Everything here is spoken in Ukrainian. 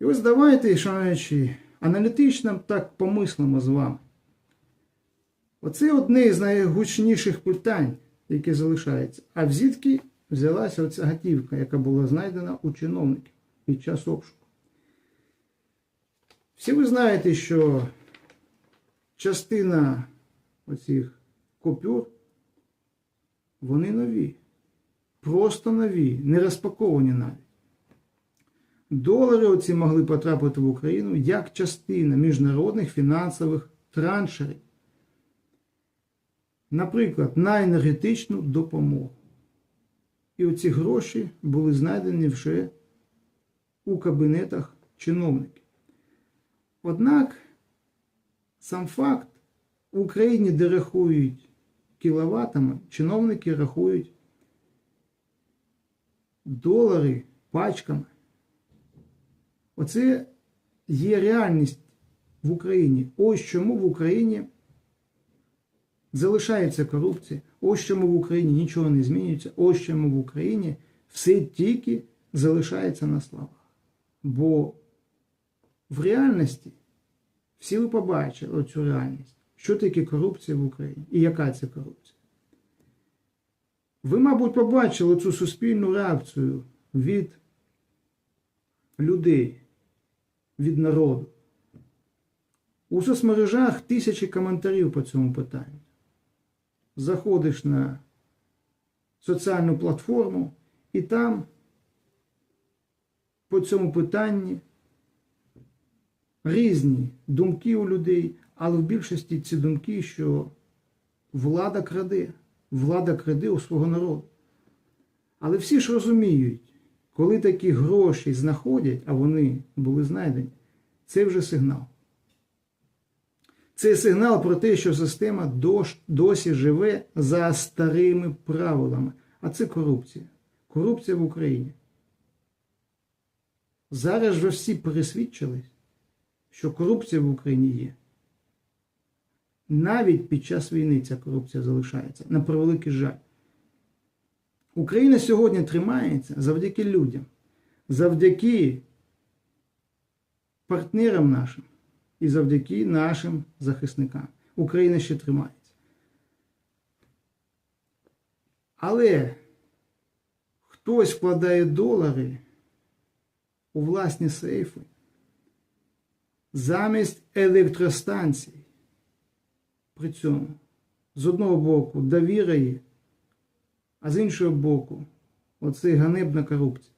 І ось давайте, шановні, аналітично так помислимо з вами. Оце одне з найгучніших питань, яке залишається. А звідки взялася оця готівка, яка була знайдена у чиновників під час обшуку? Всі ви знаєте, що частина оцих купюр, вони нові. Просто нові, не розпаковані навіть. Долари оці могли потрапити в Україну як частина міжнародних фінансових траншерів. Наприклад, на енергетичну допомогу. І оці гроші були знайдені вже у кабінетах чиновників. Однак сам факт в Україні, де рахують кіловатами, чиновники рахують долари пачками. Оце є реальність в Україні. Ось чому в Україні залишається корупція. Ось чому в Україні нічого не змінюється. Ось чому в Україні все тільки залишається на словах. Бо в реальності всі ви побачили оцю реальність. Що таке корупція в Україні і яка це корупція? Ви, мабуть, побачили цю суспільну реакцію від людей, від народу. У соцмережах тисячі коментарів по цьому питанню. Заходиш на соціальну платформу і там по цьому питанні різні думки у людей, але в більшості ці думки, що влада краде, влада краде у свого народу. Але всі ж розуміють, коли такі гроші знаходять, а вони були знайдені, це вже сигнал. Це сигнал про те, що система досі живе за старими правилами. А це корупція. Корупція в Україні. Зараз вже всі пересвідчились, що корупція в Україні є. Навіть під час війни ця корупція залишається. На превеликий жаль. Україна сьогодні тримається завдяки людям, завдяки партнерам нашим і завдяки нашим захисникам. Україна ще тримається. Але хтось вкладає долари у власні сейфи замість електростанцій. При цьому з одного боку довіра є, а з іншого боку, оце ганебна корупція.